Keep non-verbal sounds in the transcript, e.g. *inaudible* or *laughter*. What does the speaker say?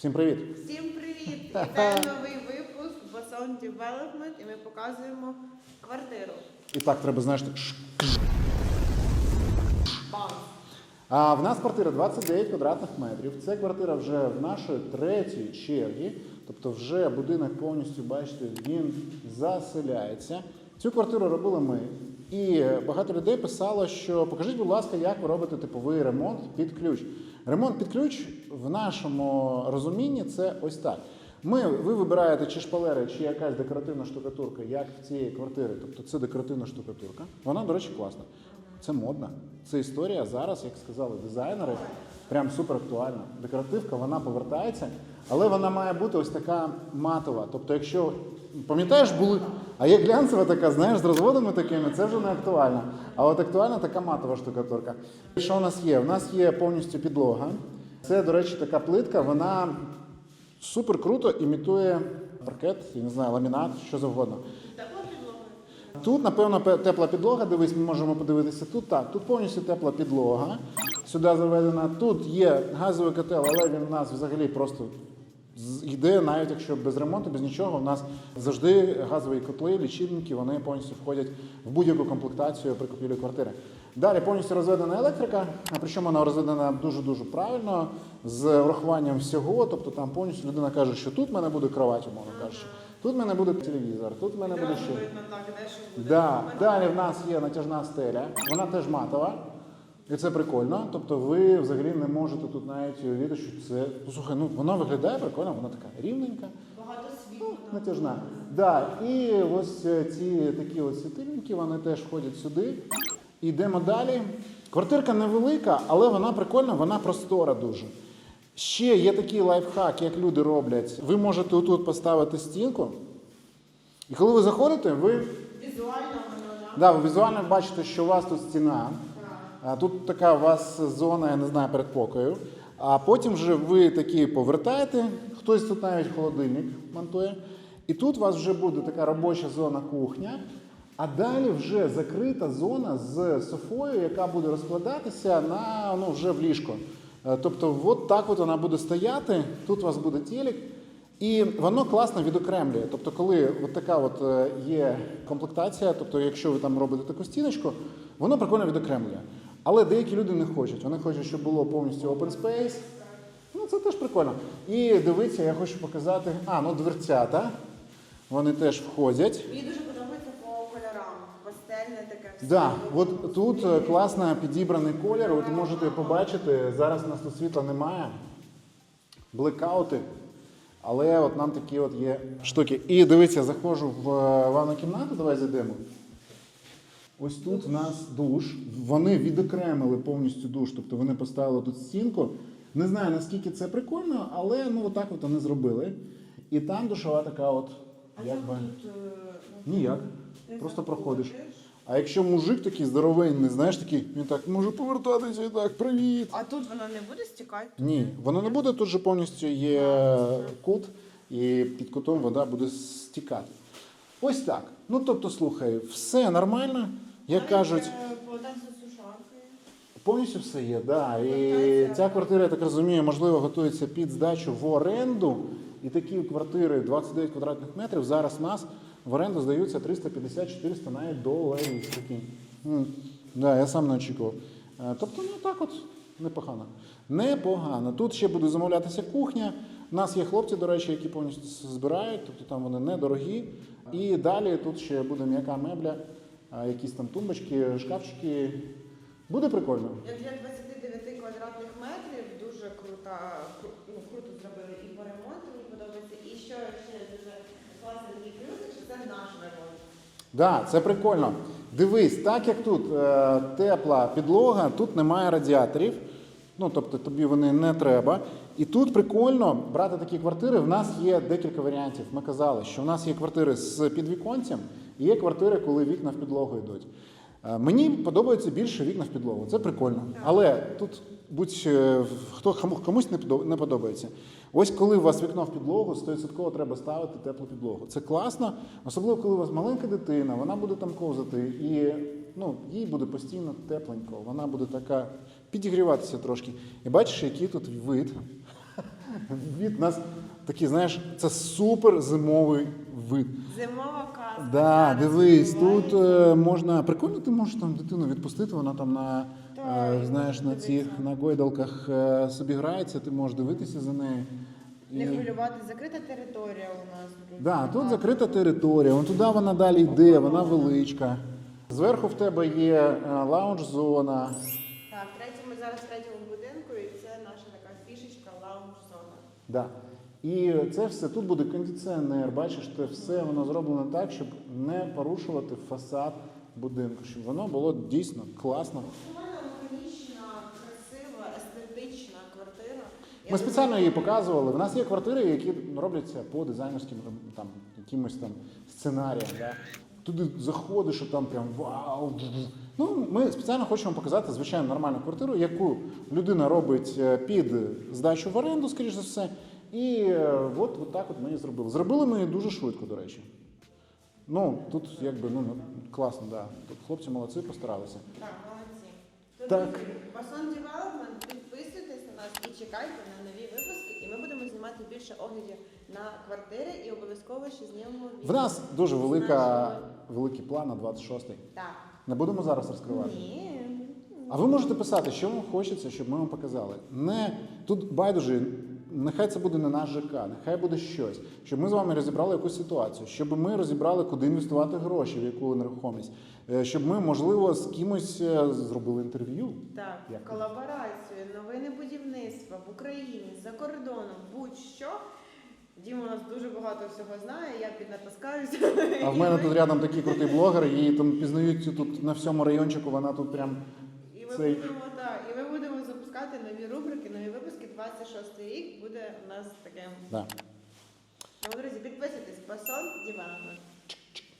Всім привіт! Всім привіт! *laughs* І це новий випуск Boson Development і ми показуємо квартиру. І так, треба, знаєш, так. Бам! А в нас квартира 29 квадратних метрів. Це квартира вже в нашої третьої черги. Тобто вже будинок повністю, бачите, він заселяється. Цю квартиру робили ми. І багато людей писало, що покажіть, будь ласка, як ви робите типовий ремонт під ключ. Ремонт під ключ в нашому розумінні це ось так. Ми, ви вибираєте чи шпалери, чи якась декоративна штукатурка, як в цієї квартири. Тобто це декоративна штукатурка. Вона, до речі, класна. Це модно. Це історія зараз, як сказали дизайнери, прям супер актуальна. Декоративка вона повертається, але вона має бути ось така матова. Тобто, якщо пам'ятаєш, були. А є глянцева така, знаєш, з розводами такими, це вже не актуально. А от актуальна така матова штукатурка. Що у нас є? У нас є повністю підлога. Це, до речі, така плитка, вона супер круто імітує паркет, я не знаю, ламінат, що завгодно. Тут, напевно, тепла підлога. Дивись, ми можемо подивитися. Тут так, тут повністю тепла підлога. Сюди заведена. Тут є газовий котел, але він у нас взагалі просто йде, навіть якщо без ремонту, без нічого. У нас завжди газові котли, лічильники, вони повністю входять в будь-яку комплектацію при купівлі квартири. Далі повністю розведена електрика, причому вона розведена дуже-дуже правильно, з урахуванням всього. Тобто там повністю людина каже, що тут в мене буде кровать, умовно кажучи. Тут в мене буде телевізор, тут в мене буде ще. Да. Далі в нас є натяжна стеля, вона теж матова. І це прикольно. Тобто ви взагалі не можете тут навіть уявити, що це. Послухай, ну вона виглядає прикольно, вона така рівненька, Багато світла. натяжна. Да. І ось е, ці такі ось світильники, вони теж входять сюди. Йдемо далі. Квартирка невелика, але вона прикольна, вона простора дуже. Ще є такий лайфхак, як люди роблять. Ви можете отут поставити стінку. І коли ви заходите, ви Візуально? Да, ви візуально бачите, що у вас тут стіна. Тут така у вас зона, я не знаю, передпокою. А потім вже ви такі повертаєте, хтось тут навіть холодильник монтує. І тут у вас вже буде така робоча зона кухня. А далі вже закрита зона з софою, яка буде розкладатися на ну, вже в ліжко. Е, Тобто, от так от вона буде стояти. Тут у вас буде телек. І воно класно відокремлює. Тобто, коли от така от е, є комплектація, тобто, якщо ви там робите таку стіночку, воно прикольно відокремлює. Але деякі люди не хочуть. Вони хочуть, щоб було повністю open space. Ну, це теж прикольно. І дивіться, я хочу показати. А, ну дверцята. Вони теж входять. Мені дуже подобається по кольорам. Пастельне таке все. Да, от тут е, класно підібраний колір. От можете побачити, зараз у нас тут світла немає. Блекаути. Але от нам такі от є штуки. І дивіться, заходжу в е, ванну кімнату, давай зайдемо. Ось тут в нас душ. Вони відокремили повністю душ, тобто вони поставили тут стінку. Не знаю, наскільки це прикольно, але ну отак от вони зробили. І там душова така от. А Як би. тут е, ну, Ніяк. Просто проходиш. А якщо мужик такий здоровенний, знаєш, такий, він так може повертатися і так, привіт. А тут воно не буде стікати? Ні, воно не буде, тут же повністю є кут, і під кутом вода буде стікати. Ось так. Ну тобто, слухай, все нормально, як кажуть, повністю все є. Да. І ця квартира, я так розумію, можливо, готується під здачу в оренду. І такі квартири 29 квадратних метрів зараз в нас в оренду здаються 350-400 навіть доларів. Такі. М, Да, я сам не очікував. Е, Тобто, ну так от непогано. Непогано. Тут ще буде замовлятися кухня. У нас є хлопці, до речі, які повністю збирають, тобто там вони недорогі. І далі тут ще буде м'яка мебля, якісь там тумбочки, шкафчики. Буде прикольно. Як для 29 квадратних метрів дуже крута, ну, круто зробили і по ремонту, мені подобається. І що ще дуже класний такий плюс, що це наш ремонт. Да, це прикольно. Дивись, так як тут е, тепла підлога, тут немає радіаторів. Ну, тобто тобі вони не треба. І тут прикольно брати такі квартири. В нас є декілька варіантів. Ми казали, що в нас є квартири з підвіконцем і є квартири, коли вікна в підлогу йдуть. Е, Мені подобається більше вікна в підлогу. Це прикольно. Але тут будь е, хто комусь не не подобається. Ось коли у вас вікно в підлогу, 100% треба ставити теплу підлогу. Це класно, особливо коли у вас маленька дитина, вона буде там ковзати, і ну, їй буде постійно тепленько. Вона буде така підігріватися трошки. І бачиш, який тут вид. *laughs* Від нас такий, знаєш, це супер зимовий вид. Зимова казка. Да, дивись, тут е, можна прикольно, ти можеш там дитину відпустити, вона там на е, знаєш на цих на гойдалках е, собі грається, ти можеш дивитися за нею. Не хвилювати, закрита територія у нас. дуже Да, тут закрита територія, вон туди вона далі йде, вона величка. Зверху в тебе є е, лаунж-зона. Так, третій, ми зараз в третьому будинку, і це наша така фішечка лаунж-зона. Да. І це все тут буде кондиціонер. Бачиш, це все воно зроблено так, щоб не порушувати фасад будинку, щоб воно було дійсно класно. Максимально красива, естетична квартира. Ми спеціально її показували. В нас є квартири, які робляться по дизайнерським там, якимось там сценаріям. Да? Туди заходиш, і там прям вау. Ну, ми спеціально хочемо показати звичайно нормальну квартиру, яку людина робить е, під здачу в оренду, скоріш за все. І е, от, от так от ми зробили. Зробили ми її дуже швидко, до речі. Ну, тут якби ну, класно, да. Тут хлопці молодці постаралися. Так, молодці. Тут Так. Басон Development, підписуйтесь на нас і чекайте на нові випуски, і ми будемо знімати більше оглядів на квартири і обов'язково ще знімемо відео. В нас дуже велика, Нашого- великий план на 26-й. Так. Не будемо зараз розкривати. Ні. А ви можете писати, що вам хочеться, щоб ми вам показали. Не тут байдуже, нехай це буде не наш ЖК, нехай буде щось, щоб ми з вами розібрали якусь ситуацію, щоб ми розібрали, куди інвестувати гроші, в яку нерухомість, Е, щоб ми, можливо, з кимось е, зробили інтерв'ю. Так, Як? колаборацію, новини будівництва в Україні, за кордоном, будь-що. Діма у нас дуже багато всього знає, я піднатаскаюся. А в мене тут рядом такий крутий блогер, її там пізнають тут на всьому райончику, вона тут прям. І ми Цей- будемо так, і ми будемо запускати нові рубрики, нові випуски. 26 рік буде у нас таке. Да. Тому, друзі, підписуйтесь, Басон Дівана.